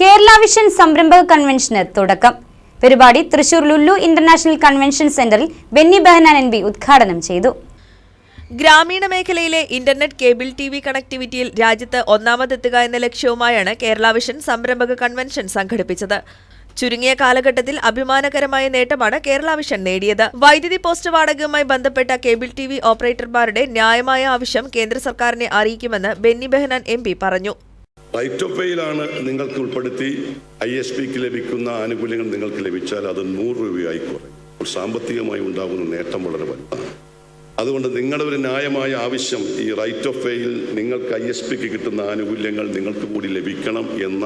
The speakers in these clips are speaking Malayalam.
കേരള വിഷൻ സംരംഭക കൺവെൻഷന് തുടക്കം. പരിപാടി തൃശൂർ ലുല്ലു ഇന്റർനാഷണൽ കൺവെൻഷൻ സെന്ററിൽ ബെന്നി ബെഹനാൻ ബി ഉദ്ഘാടനം ചെയ്തു. ഗ്രാമീണ മേഖലയിലെ ഇന്റർനെറ്റ് കേബിൾ ടി വി കണക്ടിവിറ്റിയിൽ രാജ്യത്ത് ഒന്നാമതെത്തുക എന്ന ലക്ഷ്യവുമായാണ് കേരള വിഷൻ സംരംഭക കൺവെൻഷൻ സംഘടിപ്പിച്ചത്. ചുരുങ്ങിയ കാലഘട്ടത്തിൽ അഭിമാനകരമായ നേട്ടമാണ് കേരള വിഷൻ നേടിയത്. വൈദ്യുതി പോസ്റ്റ് വാടകയുമായി ബന്ധപ്പെട്ട കേബിൾ ടി വി ഓപ്പറേറ്റർമാരുടെ ന്യായമായ ആവശ്യം കേന്ദ്ര സർക്കാരിനെ അറിയിക്കുമെന്ന് ബെന്നി ബെഹനാൻ എം പറഞ്ഞു. റൈറ്റ് ഓഫ് വേയിലാണ് നിങ്ങൾക്ക് ഉൾപ്പെടുത്തി ഐ എസ് പിക്ക് ലഭിക്കുന്ന ആനുകൂല്യങ്ങൾ നിങ്ങൾക്ക് ലഭിച്ചാൽ അത് നൂറ് രൂപയായി കുറയും. സാമ്പത്തികമായി ഉണ്ടാകുന്ന നേട്ടം വളരെ വലുതാണ്. അതുകൊണ്ട് നിങ്ങളുടെ ഒരു ന്യായമായ ആവശ്യം ഈ റൈറ്റ് ഓഫ് വേയിൽ നിങ്ങൾക്ക് ഐ എസ് പിക്ക് കിട്ടുന്ന ആനുകൂല്യങ്ങൾ നിങ്ങൾക്ക് കൂടി ലഭിക്കണം എന്ന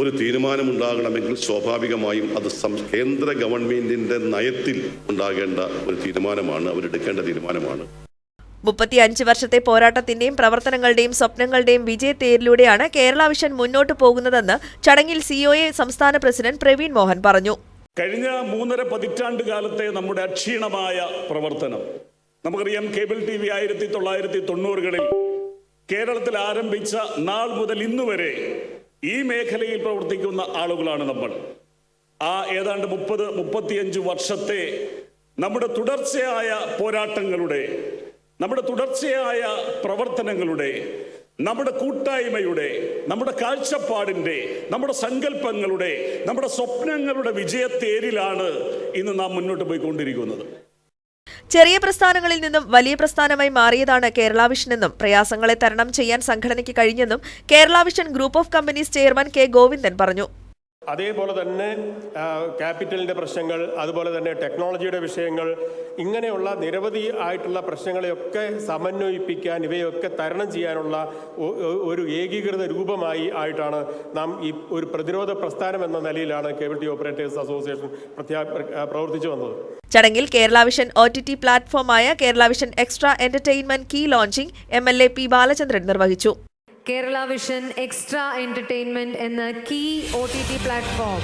ഒരു തീരുമാനമുണ്ടാകണമെങ്കിൽ സ്വാഭാവികമായും അത് കേന്ദ്ര ഗവൺമെന്റിന്റെ നയത്തിൽ ഉണ്ടാകേണ്ട ഒരു തീരുമാനമാണ് അവരെടുക്കേണ്ട തീരുമാനമാണ്. മുപ്പത്തിയഞ്ച് വർഷത്തെ പോരാട്ടത്തിന്റെയും പ്രവർത്തനങ്ങളുടെയും സ്വപ്നങ്ങളുടെയും വിജയത്തേരിലൂടെയാണ് കേരള വിഷൻ മുന്നോട്ടു പോകുന്നതെന്ന് ചടങ്ങിൽ സിഒഎ സംസ്ഥാന പ്രസിഡന്റ് പ്രവീൺ മോഹൻ പറഞ്ഞു. കഴിഞ്ഞ മൂന്നര പതിറ്റാണ്ട് കാലത്തെ നമ്മുടെ അക്ഷീണമായ പ്രവർത്തനം. നമുക്കറിയാം കേബിൾ ടി വി ആയിരത്തി തൊള്ളായിരത്തി തൊണ്ണൂറുകളിൽ കേരളത്തിൽ ആരംഭിച്ച നാൾ മുതൽ ഇന്ന് വരെ ഈ മേഖലയിൽ പ്രവർത്തിക്കുന്ന ആളുകളാണ് നമ്മൾ. ആ ഏതാണ്ട് മുപ്പത് മുപ്പത്തിയഞ്ച് വർഷത്തെ നമ്മുടെ തുടർച്ചയായ പോരാട്ടങ്ങളുടെ നമ്മുടെ തുടർച്ചയായ പ്രവർത്തനങ്ങളുടെ നമ്മുടെ കൂട്ടായ്മയുടെ നമ്മുടെ കാഴ്ചപ്പാടിന്റെ നമ്മുടെ സങ്കല്പങ്ങളുടെ നമ്മുടെ സ്വപ്നങ്ങളുടെ വിജയത്തേരിലാണ് ഇന്ന് നാം മുന്നോട്ട് പോയിക്കൊണ്ടിരിക്കുന്നത്. ചെറിയ പ്രസ്ഥാനങ്ങളിൽ നിന്നും വലിയ പ്രസ്ഥാനമായി മാറിയതാണ് കേരള വിഷൻ എന്നും പ്രയാസങ്ങളെ തരണം ചെയ്യാൻ സംഘടനയ്ക്ക് കഴിഞ്ഞെന്നും Kerala vision group of companies chairman K Govindan പറഞ്ഞു. അതേപോലെ തന്നെ ക്യാപിറ്റലിന്റെ പ്രശ്നങ്ങൾ അതുപോലെ തന്നെ ടെക്നോളജിയുടെ വിഷയങ്ങൾ ഇങ്ങനെയുള്ള നിരവധി ആയിട്ടുള്ള പ്രശ്നങ്ങളെയൊക്കെ സമന്വയിപ്പിക്കാൻ ഇവയൊക്കെ തരണം ചെയ്യാനുള്ള ഒരു ഏകീകൃത രൂപമായി ആയിട്ടാണ് നാം ഈ ഒരു പ്രതിരോധ പ്രസ്ഥാനം എന്ന നിലയിലാണ് കേബിൾ ടി ഓപ്പറേറ്റേഴ്സ് അസോസിയേഷൻ പ്രവർത്തിച്ചു വന്നത്. ചടങ്ങിൽ Kerala vision O T T പ്ലാറ്റ്ഫോമായ Kerala vision extra entertainment key launching M L A P Balachandran നിർവഹിച്ചു. കേരള വിഷൻ എക്സ്ട്രാ എന്റർടൈൻമെന്റ് എന്ന key O T T platform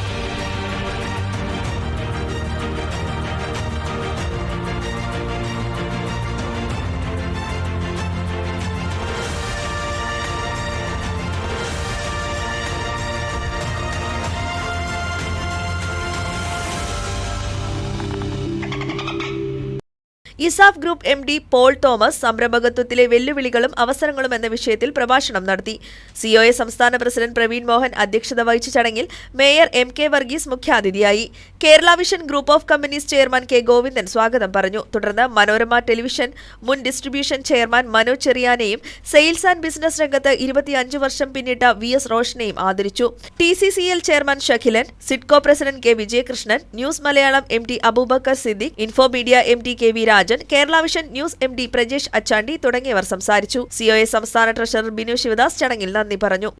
ESAF group M D Paul Thomas സംരംഭകത്വത്തിലെ വെല്ലുവിളികളും അവസരങ്ങളും എന്ന വിഷയത്തിൽ പ്രഭാഷണം നടത്തി. സിഒഎ സംസ്ഥാന പ്രസിഡന്റ് പ്രവീൺ മോഹൻ അധ്യക്ഷത വഹിച്ച ചടങ്ങിൽ മേയർ എം കെ വർഗീസ് മുഖ്യാതിഥിയായി. Kerala vision group of companies chairman K Govindan സ്വാഗതം പറഞ്ഞു. തുടർന്ന് മനോരമ ടെലിവിഷൻ മുൻ ഡിസ്ട്രിബ്യൂഷൻ ചെയർമാൻ മനോജ് ചെറിയാനെയും സെയിൽസ് ആൻഡ് ബിസിനസ് രംഗത്ത് ഇരുപത്തിയഞ്ച് വർഷം പിന്നിട്ട വി എസ് റോഷനെയും ആദരിച്ചു. T C C L chairman Shakhilan SIDCO president K Vijayakrishnan news Malayalam M T Abubakar Siddique Infomedia M T K V Rajan Kerala vision news M D Prajesh Achandi തുടങ്ങിയവർ സംസാരിച്ചു. സിഒഎ സംസ്ഥാന ട്രഷറർ ബിനു ശിവദാസ് ചടങ്ങിൽ നന്ദി പറഞ്ഞു.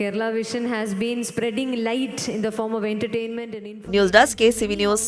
Kerala vision has been spreading light in the form of entertainment news desk K C V news.